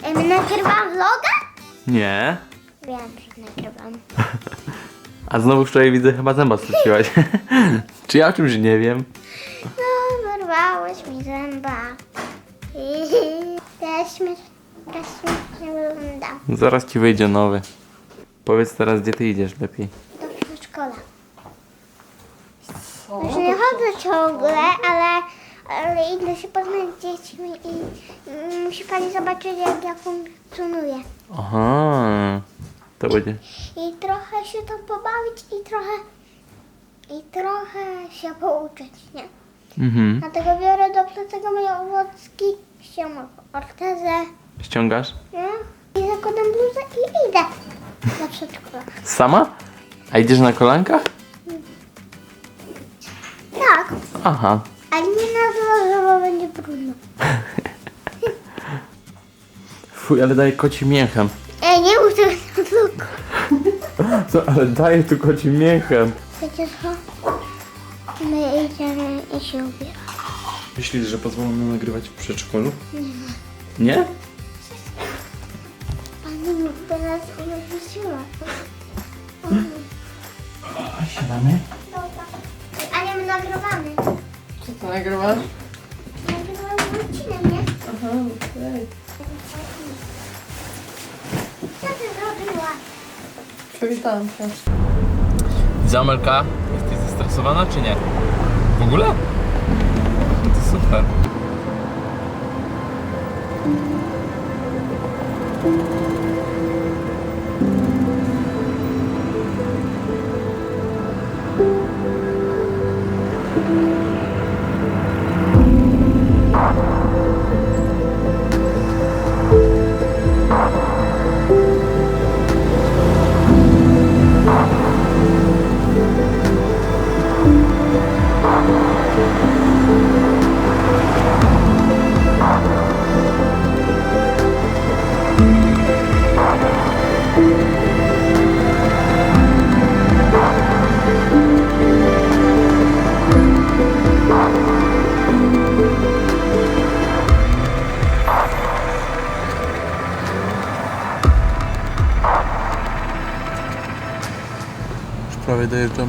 Ej, nagrywam vloga? Nie. Wiem, że nagrywam. A znowu wczoraj widzę chyba zęba straciłaś. Czy ja o czymś nie wiem? No, wyrwałeś mi zęba. Teraz śmiesznie, teraz śmiesznie wygląda. Zaraz ci wyjdzie nowy. Powiedz teraz, gdzie ty idziesz lepiej. Do przedszkola. Już nie chodzę ciągle, ale, ale idę się poznać z dziećmi i mm, musi pani zobaczyć, jak ja funkcjonuję. Aha. To będzie. I trochę się tam pobawić i trochę, i trochę się pouczyć, nie? Mhm. Dlatego biorę do plecaka moje owocki, ściągam ortezę, Ściągasz? nie? I zakładam bluzę i idę do przedszkola. Sama? A idziesz na kolankach? Tak, Aha. Ale nie na dworze, bo będzie brudno. Fuj, ale daje koci mięchem. Ej, nie mów tego na długo. Co, ale daje tu koci mięchem. Wiecie co? My idziemy i się ubieramy. Myślisz, że pozwolono nagrywać w przedszkolu? Nie. Nie? Pani mi teraz urodziła. A siadamy? Dobra. A nie, my nagrywamy. Co to nagrywasz? Nagrywamy odcinek, nie? Aha, okej. Co ty zrobiłaś? Przywitałam się. Zamelka, jesteś zestresowana czy nie? W ogóle? No to super.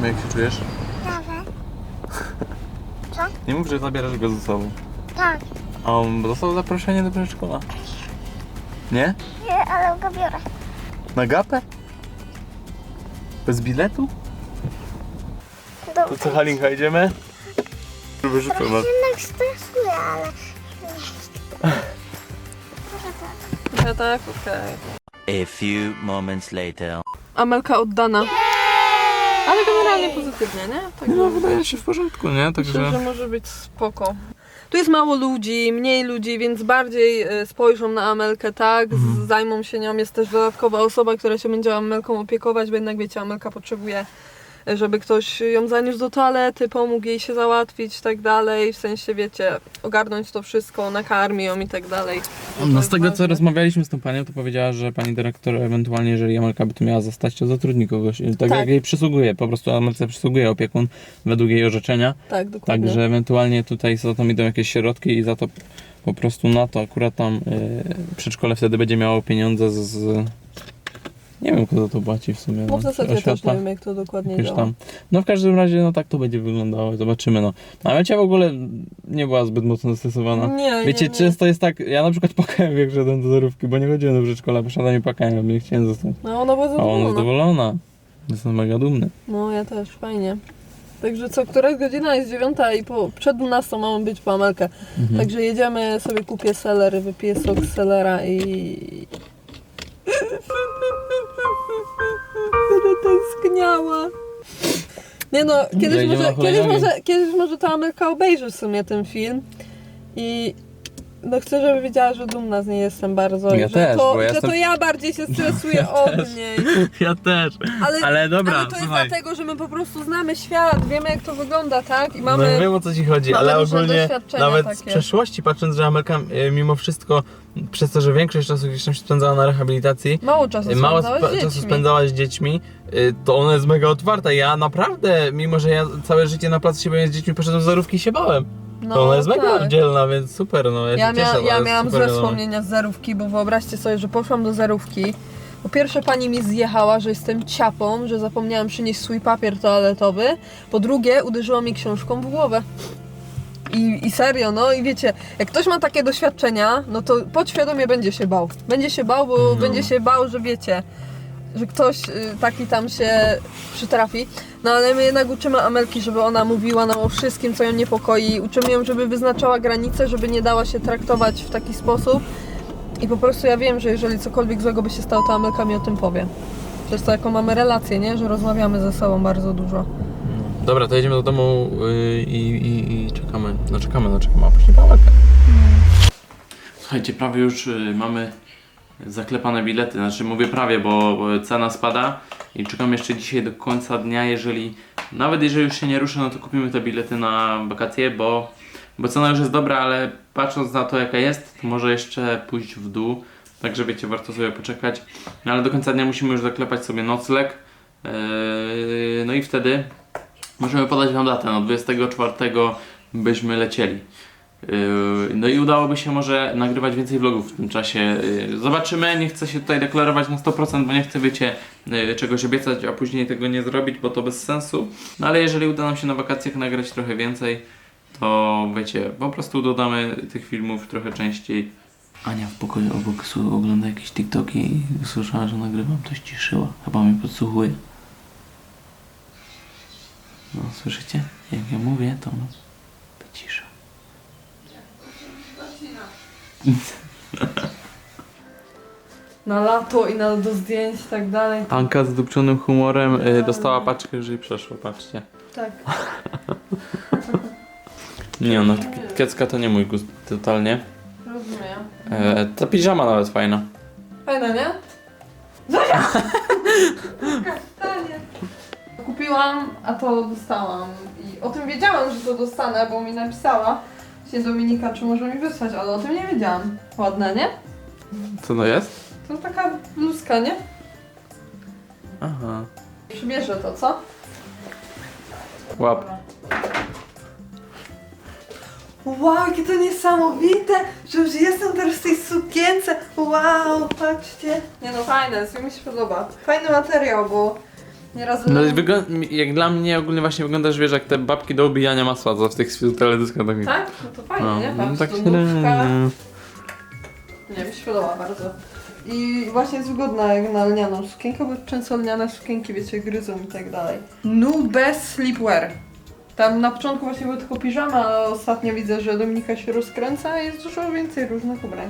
Jak się czujesz? Nawet. Nie mów, że zabierasz go ze sobą. Tak. A on dostał zaproszenie do przedszkola. Nie? Nie, ale go biorę. Na gapę? Bez biletu? To Dobrze. co, Halinka, idziemy? Wyrzucę nas. Jednak stresuję, ale... Ja tak, okej. A few moments later. Amelka oddana. Ale generalnie pozytywnie, nie? Tak No, wydaje się w porządku, nie? Myślę, że Także... może być spoko. Tu jest mało ludzi, mniej ludzi, więc bardziej e, spojrzą na Amelkę, tak? Z- Zajmą się nią. Jest też dodatkowa osoba, która się będzie Amelką opiekować, bo jednak wiecie, Amelka potrzebuje, żeby ktoś ją zaniósł do toalety, pomógł jej się załatwić i tak dalej. W sensie, wiecie, ogarnąć to wszystko, nakarmi ją i tak dalej. No z tego co rozmawialiśmy z tą panią, to powiedziała, że pani dyrektor ewentualnie, jeżeli Amelka by tu miała zostać, to zatrudni kogoś. Tak, Tak. jak jej przysługuje, po prostu Amelce przysługuje opiekun według jej orzeczenia. Tak, dokładnie. Także ewentualnie tutaj za to idą jakieś środki i za to po prostu na to akurat tam yy, przedszkole wtedy będzie miało pieniądze z... z... Nie wiem kto za to płaci w sumie. Bo w no, zasadzie też nie wiem, jak to dokładnie działa. tam. No w każdym razie no tak to będzie wyglądało, zobaczymy no. No ale ja w ogóle nie była zbyt mocno zestresowana. Nie, Wiecie, nie, nie. często jest tak, ja na przykład płakałem jak szedłem do zarówki, bo nie chodziłem do przedszkola, poszedłem i płakałem, bo nie chciałem zostać. No ona była A on zadowolona. zadowolona. Jestem mega dumny. No ja też, fajnie. Także co, która jest godzina? Jest dziewiąta i po, przed 12 mamy być po Amelkę. Mhm. Także jedziemy, sobie kupię seler, wypiję sok z selera i... Tęskniała. Nie no, kiedyś może, kiedyś, może, kiedyś może ta Amelka obejrzy w sumie ten film i no chcę, żeby wiedziała, że dumna z niej jestem bardzo Ja i że, też, to, bo ja że jestem- to ja bardziej się stresuję od niej. Ja też. Ale, Ale dobra, ale to jest słuchaj. dlatego, że my po prostu znamy świat, wiemy jak to wygląda, tak? I No, mamy... wiem o co ci chodzi, mamy ale różne ogólnie doświadczenia nawet z takie. przeszłości patrząc, że Amelka e, mimo wszystko, przez to, że większość czasu gdzieś tam się spędzała na rehabilitacji, Mało czasu e, mało spędzałeś spa- z czasu dziećmi. spędzała z dziećmi, e, to ona jest mega otwarta. Ja naprawdę, mimo że ja całe życie na placu się byłem z dziećmi, poszedłem do zarówki i się bałem. No, To ona jest mega tak. oddzielna, więc super, no ja, Ja, się cieszę. ja miałam złe wspomnienia z zerówki, bo wyobraźcie sobie, że poszłam do zerówki. Po pierwsze pani mi zjechała, że jestem ciapą, że zapomniałam przynieść swój papier toaletowy. Po drugie uderzyła mi książką w głowę. I, I serio, no i wiecie, jak ktoś ma takie doświadczenia, no to podświadomie będzie się bał. Będzie się bał, bo No. będzie się bał, że wiecie, że ktoś y, taki tam się przytrafi. No ale my jednak uczymy Amelki, żeby ona mówiła nam o wszystkim, co ją niepokoi. Uczymy ją, żeby wyznaczała granice, żeby nie dała się traktować w taki sposób. I po prostu ja wiem, że jeżeli cokolwiek złego by się stało, to Amelka mi o tym powie. Przez to jaką mamy relację, nie? Że rozmawiamy ze sobą bardzo dużo. Dobra, to jedziemy do domu yy, i, i, i czekamy. No czekamy, no czekamy, a później Pawełkę. Słuchajcie, prawie już y, mamy zaklepane bilety. Znaczy mówię prawie, bo cena spada i czekam jeszcze dzisiaj do końca dnia. Jeżeli nawet jeżeli już się nie ruszę, no to kupimy te bilety na wakacje, bo, bo cena już jest dobra, ale patrząc na to jaka jest, to może jeszcze pójść w dół. Także wiecie, warto sobie poczekać. No ale do końca dnia musimy już zaklepać sobie nocleg. Yy, no i wtedy Możemy podać Wam datę, no 24 byśmy lecieli. Yy, No i udałoby się może nagrywać więcej vlogów w tym czasie. Yy, Zobaczymy, nie chcę się tutaj deklarować na 100%, bo nie chcę, wiecie, yy, czegoś obiecać, a później tego nie zrobić, bo to bez sensu. No ale jeżeli uda nam się na wakacjach nagrać trochę więcej, to wiecie, po prostu dodamy tych filmów trochę częściej. Ania w pokoju obok ogląda jakieś TikToki i usłyszała, że nagrywam, to ściszyła. Chyba mnie podsłuchuje. No, słyszycie? Jak ja mówię, to no, cisza. Na lato i na, do zdjęć i tak dalej. Anka z dupczonym humorem y, dostała paczkę, że jej przeszło, patrzcie. Tak. Nie no, kiecka to nie mój gust totalnie. Rozumiem. E, ta piżama nawet fajna. Fajne, nie? Kastanie. Kupiłam, a to dostałam. I o tym wiedziałam, że to dostanę, bo mi napisała się Dominika, czy może mi wysłać, ale o tym nie wiedziałam. Ładne, nie? Co to jest? To taka bluzka, nie? Aha. Przybierze to, co? Łap. Wow, jakie to niesamowite, że już jestem teraz w tej sukience. Wow, patrzcie. Nie no, fajne, mi się podoba. Fajny materiał, bo nieraz... No jak dla mnie ogólnie właśnie wyglądasz, wiesz, jak te babki do ubijania masła, co w tych teledyskach takich. Tak? No to fajnie, No, nie? no Patrz, tak średnio. nówka. Nie, mi się podoba bardzo. I właśnie jest wygodna jak na lnianą sukienkę, bo często lniane sukienki, wiecie, gryzą i tak dalej. Nube Sleepwear. Tam na początku właśnie były tylko piżama, ale ostatnio widzę, że Dominika się rozkręca i jest dużo więcej różnych ubrań.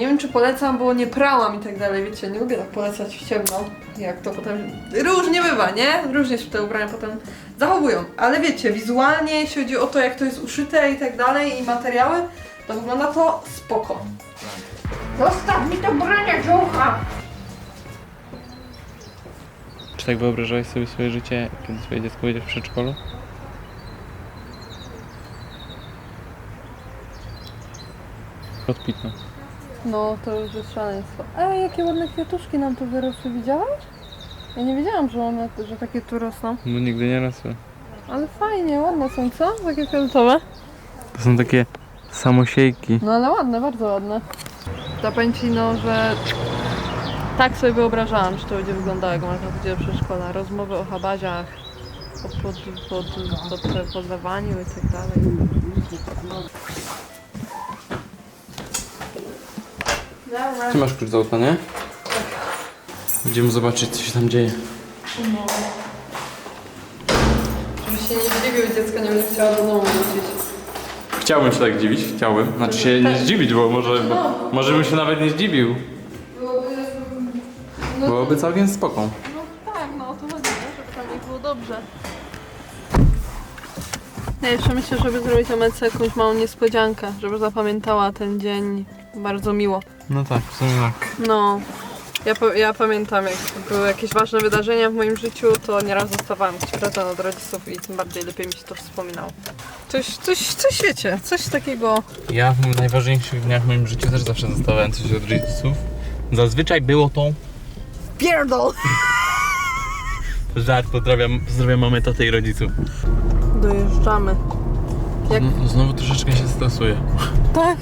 Nie wiem, czy polecam, bo nie prałam i tak dalej, wiecie, nie lubię tak polecać w ciemno, jak to potem... Różnie bywa, nie? Różnie się te ubrania potem zachowują, ale wiecie, wizualnie, jeśli chodzi o to, jak to jest uszyte i tak dalej, i materiały, to wygląda to spoko. Zostaw mi to brania żucha! Czy tak wyobrażałeś sobie swoje życie, kiedy swoje dziecko będzie w przedszkolu? Odpitno. No, to już jest szaleństwo. Ej, jakie ładne kwiatuszki nam tu wyrosły, widziałaś? Ja nie wiedziałam, że one, że takie tu rosną. No nigdy nie rosły. Ale fajnie, ładne są, co? Takie fioletowe. To są takie samosiejki. No ale ładne, bardzo ładne. Ci, no, że tak sobie wyobrażałam, że to będzie wyglądało, jak będzie do przedszkola. Rozmowy o habaziach, o pod, pod, pod, podlewaniu i tak dalej. Ty masz klucz z auta, nie? Idziemy zobaczyć, co się tam dzieje. Żebyś się nie zdziwił, dziecko nie będzie chciała do domu wrócić. Chciałbym się tak dziwić, chciałbym. Znaczy się nie zdziwić, bo może, bo, może bym się nawet nie zdziwił. Byłoby... No, Byłoby całkiem spoko. no tak, no o to chodzi, nie? żeby tam nie było dobrze. Ja jeszcze myślę, żeby zrobić Amelce jakąś małą niespodziankę, żeby zapamiętała ten dzień bardzo miło. No tak, w sumie tak. No, ja, pa- ja pamiętam, jak były jakieś ważne wydarzenia w moim życiu, to nieraz dostawałam jakiś prezent od rodziców i tym bardziej lepiej mi się to wspominało. Coś, coś, coś wiecie, coś takiego. Ja w najważniejszych dniach w moim życiu też zawsze dostawałem coś od rodziców. Zazwyczaj było to Pierdol! żart, pozdrawiam, pozdrawiam mamy, tatę i rodziców. Dojeżdżamy. Jak No, znowu troszeczkę się stresuję. tak?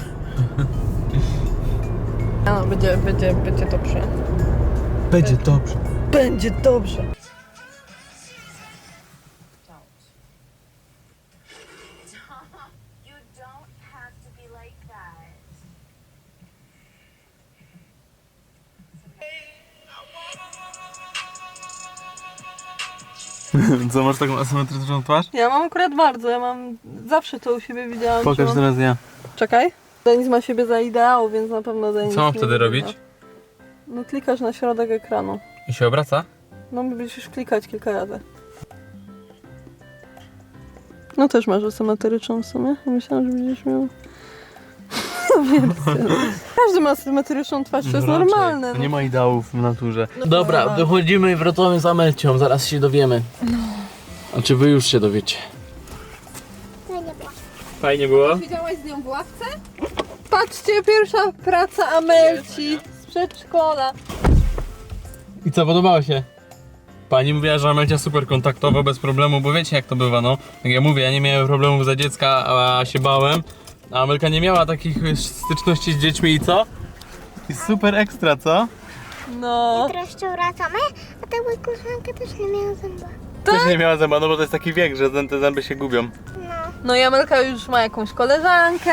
Będzie, będzie, będzie dobrze. Będzie dobrze. Będzie dobrze. Co, masz taką asymetryczną twarz? Ja mam akurat bardzo, ja mam... Zawsze to u siebie widziałam. że Pokaż mam... teraz ja. Czekaj. Denis ma siebie za ideał, więc na pewno Denis... Co mam nie wtedy wygra. robić? No klikasz na środek ekranu. I się obraca? No musisz klikać kilka razy. No też masz asymetryczną w sumie. Ja Myślałam, że będziesz miał... Więcej. Każdy ma asymetryczną twarz, to jest No raczej. normalne. Nie ma ideałów w naturze. No Dobra, wychodzimy i wracamy z Amelcią, zaraz się dowiemy. A czy wy już się dowiecie? No. Fajnie było? Siedziałaś z nią w ławce? Patrzcie, pierwsza praca Amelci z przedszkola. I co, podobało się? Pani mówiła, że Amelcia super kontaktowa, bez problemu, bo wiecie jak to bywa, no. Jak ja mówię, ja nie miałem problemów za dziecka, a się bałem. A Amelka nie miała takich styczności z dziećmi i co? I super ekstra, co? No. Teraz jeszcze wracamy, a ta mój koleżanka też nie miała zęba. Też nie miała zęba, no bo to jest taki wiek, że te zęby się gubią. No. No i Amelka już ma jakąś koleżankę.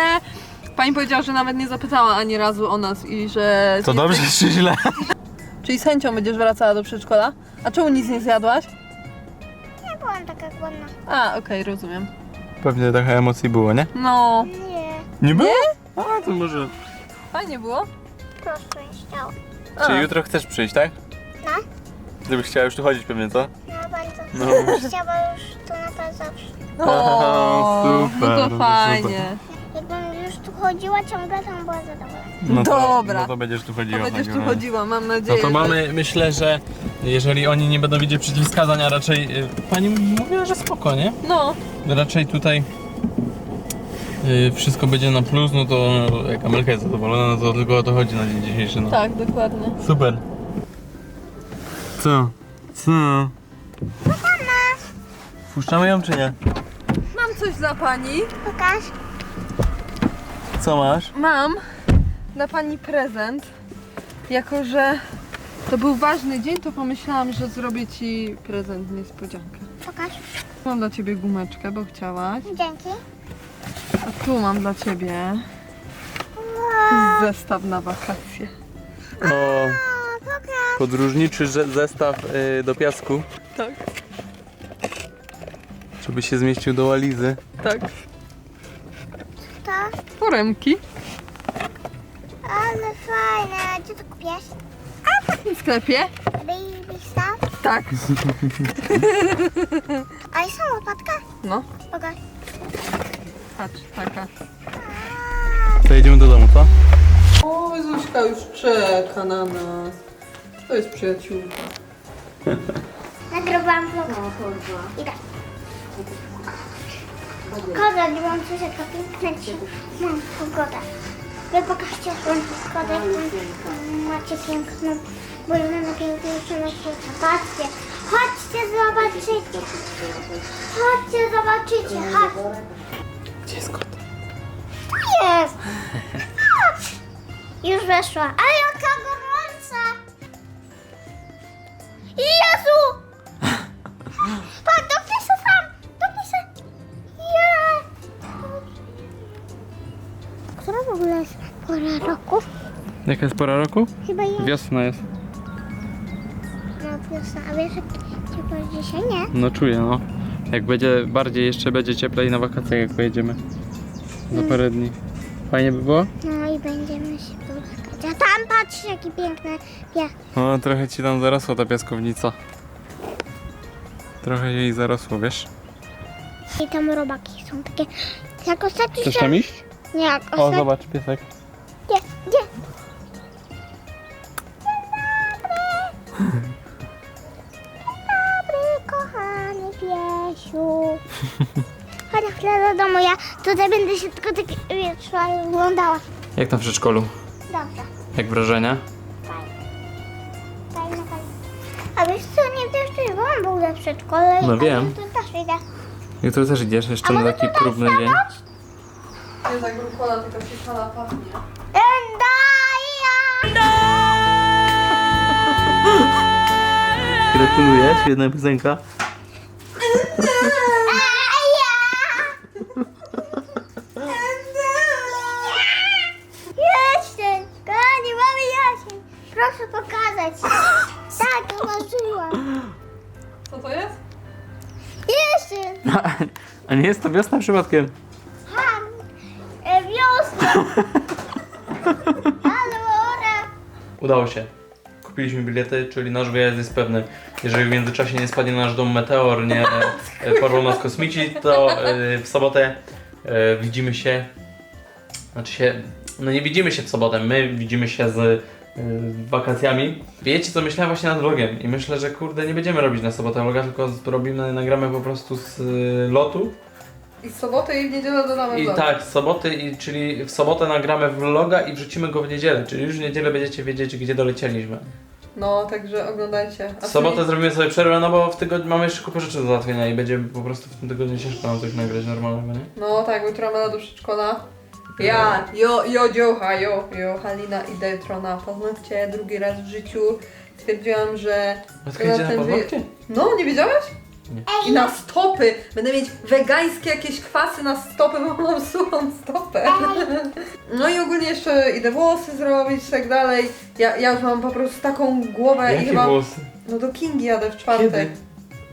Pani powiedziała, że nawet nie zapytała ani razu o nas i że... To dobrze czy źle? Czyli z chęcią będziesz wracała do przedszkola? A czemu nic nie zjadłaś? Nie byłam taka głodna. A, okej, rozumiem. Pewnie trochę emocji było, nie? No, Nie, Nie było? A, to może... fajnie było. prosto nie chciała. A, Czy jutro chcesz przyjść, tak? No, Gdybyś chciała już tu chodzić pewnie, co? no bardzo. No. Chciała już tu na to zawsze. O, super, no no to to fajnie. Tu chodziła ciągle, to bym była zadowolona. No to, Dobra. No to będziesz tu To chodziła. będziesz tak, tu no. chodziła, mam No nadzieję. to że- mamy, myślę, że jeżeli oni nie będą widzieć przeciwwskazań, a raczej... y, Pani mówiła, że spoko, nie? No, Raczej tutaj y, wszystko będzie na plus, no to jak Amelka jest zadowolona, no to tylko o to chodzi na dzień dzisiejszy, no. tak, dokładnie. Super. Co? Co? Wpuszczamy ją czy nie? Mam coś dla pani. Pokaż. Co masz? Mam dla pani prezent. Jako, że to był ważny dzień, to pomyślałam, że zrobię ci prezent niespodziankę. Pokaż. Mam dla ciebie gumeczkę, bo chciałaś. Dzięki. A tu mam dla ciebie Wow. zestaw na wakacje. O, podróżniczy ze- zestaw y, do piasku, Tak, żeby się zmieścił do walizy. tak. To. Foremki Ale fajne. Gdzie to kupiłeś? w sklepie. Baby stuff. Tak. A i są łopatka? No, Pokaż. patrz, taka. To jedziemy do domu, co? O, Zuśka już czeka na nas. To jest przyjaciółka. Nagrywałam vlog. Idę. Pogoda, nie mam coś jaka piękna ci. Mam pogodę. Wy pokażcie swoją pogodę, macie piękną. Bo ja mam świecie. Patrzcie. Chodźcie, zobaczycie. Chodźcie, zobaczycie. Chodź. Gdzie jest kot? Tu jest. Chodź. Już weszła. Ale jaka gorąca. Jezu! Jaka jest pora roku? Chyba jest Wiosna jest. no, wiosna. A wiesz, jak ciepło dzisiaj? Nie. No czuję, no. Jak będzie bardziej jeszcze będzie cieplej na wakacje, jak pojedziemy. Za parę dni. Fajnie by było? No i będziemy się połykać. A tam patrz, jaki piękny piach. No, trochę ci tam zarosła ta piaskownica. Trochę jej zarosło, wiesz? I tam robaki są takie... Jak ostatnio Chcesz tam iść? Nie, jak O, ostatnio... zobacz, piesek. Piesiu. Chodź na chwilę do domu, ja tutaj będę się tylko tak wiesz, oglądała. Jak tam w przedszkolu? Dobrze, Jak wrażenia? fajnie. Fajnie, fajnie. A wiesz co, nie wiesz, czy mam był w przedszkole. No wiem. Tu też idę. Jutro też idziesz jeszcze na taki próbny dzień. Nie tak grupola, tylko się fala pachnie. Gratuluję, świetna piosenka. Tak, zobaczyłam. Co to jest? Jasień! A nie jest to wiosna przypadkiem? Ha! E, wiosna! Ale ora! Udało się. Kupiliśmy bilety, czyli nasz wyjazd jest pewny. Jeżeli w międzyczasie nie spadnie na nasz dom meteor, nie e, porwą nas kosmici, to e, w sobotę e, widzimy się. Znaczy się. No nie widzimy się w sobotę, my widzimy się z wakacjami. Wiecie co, myślałem właśnie nad vlogiem i myślę, że kurde nie będziemy robić na sobotę vloga, tylko robimy, nagramy po prostu z e, lotu. I w sobotę i w niedzielę dodamy I vlog. tak, z soboty, i, czyli w sobotę nagramy vloga i wrzucimy go w niedzielę, czyli już w niedzielę będziecie wiedzieć, gdzie dolecieliśmy. No, także oglądajcie. W sobotę zrobimy sobie przerwę, no bo w tygodniu mamy jeszcze kupę rzeczy do załatwienia i będzie po prostu w tym tygodniu ciężko nam coś nagrać normalnego, nie? No tak, bo jutro Mela do przedszkola. Ja, jo, jo, dziocha, jo, jo, Halina idę jutro na paznokcie, drugi raz w życiu. Stwierdziłam, że... Idzie na paznokcie? No, nie wiedziałeś? I na stopy! Będę mieć wegańskie jakieś kwasy na stopy, bo mam suchą stopę. No i ogólnie jeszcze idę włosy zrobić i tak dalej. Ja, ja już mam po prostu taką głowę i Jakie chyba... włosy? No do Kingi jadę w czwartek. Kiedy?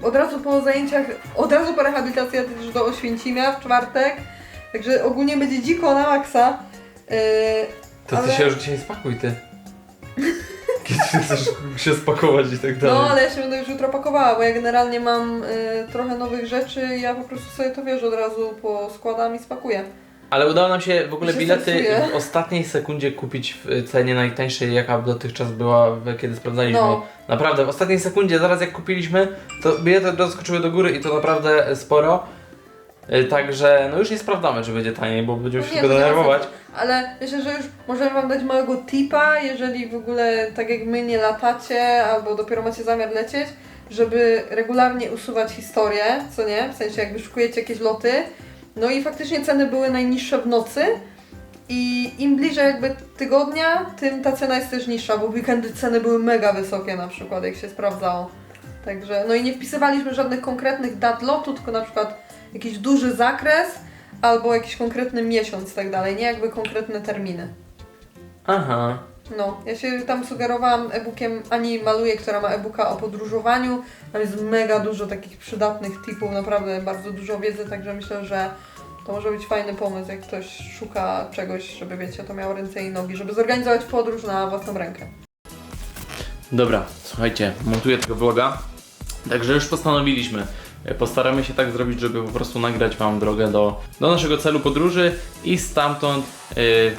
Od razu po zajęciach, od razu po rehabilitacji jadę też do Oświęcimia w czwartek. Także ogólnie będzie dziko na maksa. Yy, To Ale- ty się już dzisiaj spakuj, ty. Kiedy chcesz się spakować i tak dalej. no ale ja się będę już jutro pakowała, bo ja generalnie mam yy, trochę nowych rzeczy i ja po prostu sobie to wiesz, od razu poskładam i spakuję. Ale udało nam się w ogóle Się bilety stresuję. w ostatniej sekundzie kupić w cenie najtańszej, jaka dotychczas była, w- kiedy sprawdzaliśmy. No. Naprawdę, w ostatniej sekundzie, zaraz jak kupiliśmy, to bilety od razu skoczyły do góry i to naprawdę sporo. Y, Także no już nie sprawdzamy, czy będzie taniej, bo będziemy No się tylko denerwować. Ale myślę, że już możemy wam dać małego tipa, jeżeli w ogóle tak jak my nie latacie, albo dopiero macie zamiar lecieć, żeby regularnie usuwać historię, co nie? W sensie jakby szukujecie jakieś loty. No i faktycznie ceny były najniższe w nocy. I im bliżej jakby tygodnia, tym ta cena jest też niższa, bo w weekendy ceny były mega wysokie na przykład, jak się sprawdzało. Także, no i nie wpisywaliśmy żadnych konkretnych dat lotu, tylko na przykład jakiś duży zakres albo jakiś konkretny miesiąc i tak dalej, nie jakby konkretne terminy. Aha. No, ja się tam sugerowałam e-bookiem Ani Maluje, która ma e-booka o podróżowaniu. Tam jest mega dużo takich przydatnych tipów, naprawdę bardzo dużo wiedzy, także myślę, że to może być fajny pomysł, jak ktoś szuka czegoś, żeby wiecie, to miało ręce i nogi, żeby zorganizować podróż na własną rękę. Dobra, słuchajcie, montuję tego vloga. Także już postanowiliśmy. E, Postaramy się tak zrobić, żeby po prostu nagrać Wam drogę do, do naszego celu podróży i stamtąd y,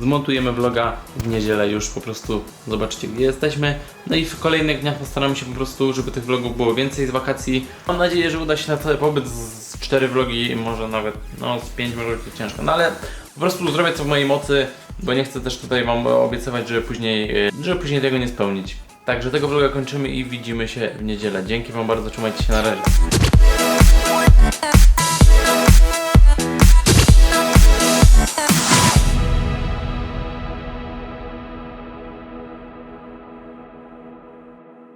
zmontujemy vloga w niedzielę już po prostu zobaczycie gdzie jesteśmy. No i w kolejnych dniach postaramy się po prostu, żeby tych vlogów było więcej z wakacji. Mam nadzieję, że uda się na cały pobyt z z cztery vlogi, może nawet no z pięć może być ciężko. No ale po prostu zrobię co w mojej mocy, bo nie chcę też tutaj Wam obiecywać, żeby później, y, żeby później tego nie spełnić. Także tego vloga kończymy i widzimy się w niedzielę. Dzięki Wam bardzo, trzymajcie się na razie.